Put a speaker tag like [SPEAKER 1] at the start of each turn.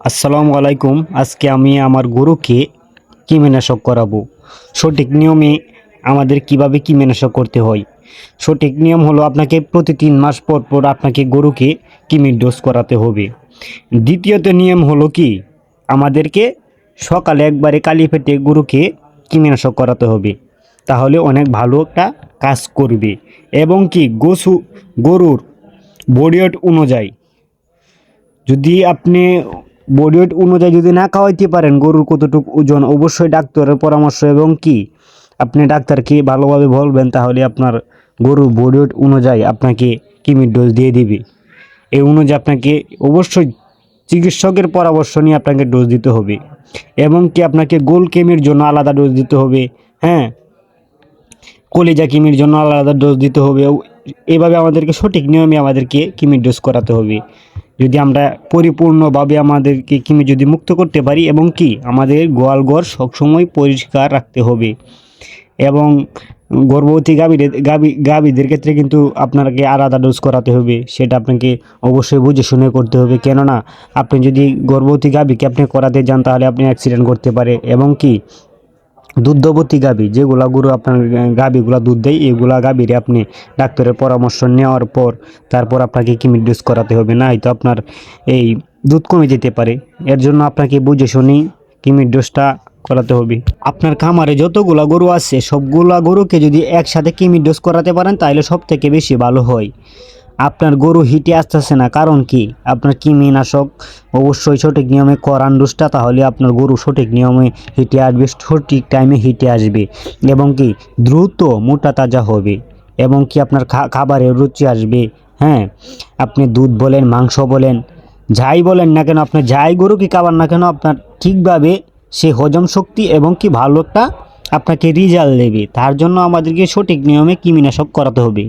[SPEAKER 1] আসসালামু আলাইকুম। আজকে আমি আমার গরুকে কীটনাশক করাবো? সঠিক নিয়মে আমাদের কীভাবে কীটনাশক করতে হয়? সঠিক নিয়ম হলো আপনাকে প্রতি তিন মাস পর পর আপনাকে গরুকে কিমির ডোজ করাতে হবে। দ্বিতীয়ত নিয়ম হলো কি? আমাদেরকে সকালে একবারে কালি ফেটে গরুকে কীটনাশক করাতে হবে। তাহলে অনেক ভালো একটা কাজ করবে। এবং কি? গোসু, গরুর বডি ওয়েট অনুযায়ী। যদি আপনি বডি ওয়েট অনুযায়ী যদি না খাওয়াইতে পারেন, গরুর কতটুকু ওজন, অবশ্যই ডাক্তারের পরামর্শ এবং কি? আপনি ডাক্তারকে ভালোভাবে বলবেন, তাহলে আপনার গরুর বডি ওয়েট অনুযায়ী আপনাকে কিমির ডোজ দিয়ে দিবে। এই অনুযায়ী আপনাকে অবশ্যই চিকিৎসকের পরামর্শ নিয়ে আপনাকে ডোজ দিতে হবে। এবং কি আপনাকে গোল কেমির জন্য আলাদা ডোজ দিতে হবে হ্যাঁ? কলিজা কিমির জন্য আলাদা ডোজ দিতে হবে। এভাবে আমাদেরকে সঠিক নিয়মে আমাদেরকে কিমির ডোজ করাতে হবে। যদি আমরা পরিপূর্ণভাবে আমাদেরকে কিমি যদি মুক্ত করতে পারি এবং কি? আমাদের গোয়াল ঘর সবসময় পরিষ্কার রাখতে হবে। এবং গর্ভবতী গাভীদের গাভী, গাভীদের ক্ষেত্রে কিন্তু আপনাকে আলাদা ডোজ করাতে হবে। সেটা আপনাকে অবশ্যই বুঝে শুনে করতে হবে। কেননা, আপনি যদি গর্ভবতী গাভীকে আপনি করাতে যান, তাহলে আপনি অ্যাক্সিডেন্ট করতে পারে। এবং কি? দুগ্ধবতী গাভী যেগুলা গরু আপনার গাভীগুলা দুধ দেয়, এগুলা গাভীরে আপনি ডাক্তারের পরামর্শ নেওয়ার পর তারপর আপনাকে কিমির ডোজ করাতে হবে। না হয়তো আপনার এই দুধ কমে যেতে পারে। এর জন্য আপনাকে বুঝে শুনি কিমির ডোজটা করাতে হবে। আপনার খামারে যতগুলা গরু আছে, সবগুলা গরুকে যদি একসাথে কিমির ডোজ করাতে পারেন তাহলে সব থেকে বেশি ভালো হয়। আপনার গরু হিটে আসতেছে না, কারণ কি? আপনার কীটনাশক অবশ্যই সঠিক নিয়মে করান ডোজটা তাহলে আপনার গরু সঠিক নিয়মে হিটে আসবে, সঠিক টাইমে হিটে আসবে। এবং কি? দ্রুত মোটা তাজা হবে। এবং কি আপনার খাবারের রুচি আসবে। হ্যাঁ আপনি দুধ বলেন, মাংস বলেন, যাই বলেন না কেন আপনি যাই গরু কি খাবার না কেন, আপনার ঠিকভাবে সে হজম শক্তি এবং কি ভালো একটা আপনাকে রেজাল্ট দেবে। তার জন্য আমাদেরকে সঠিক নিয়মে কীটনাশক করাতে হবে।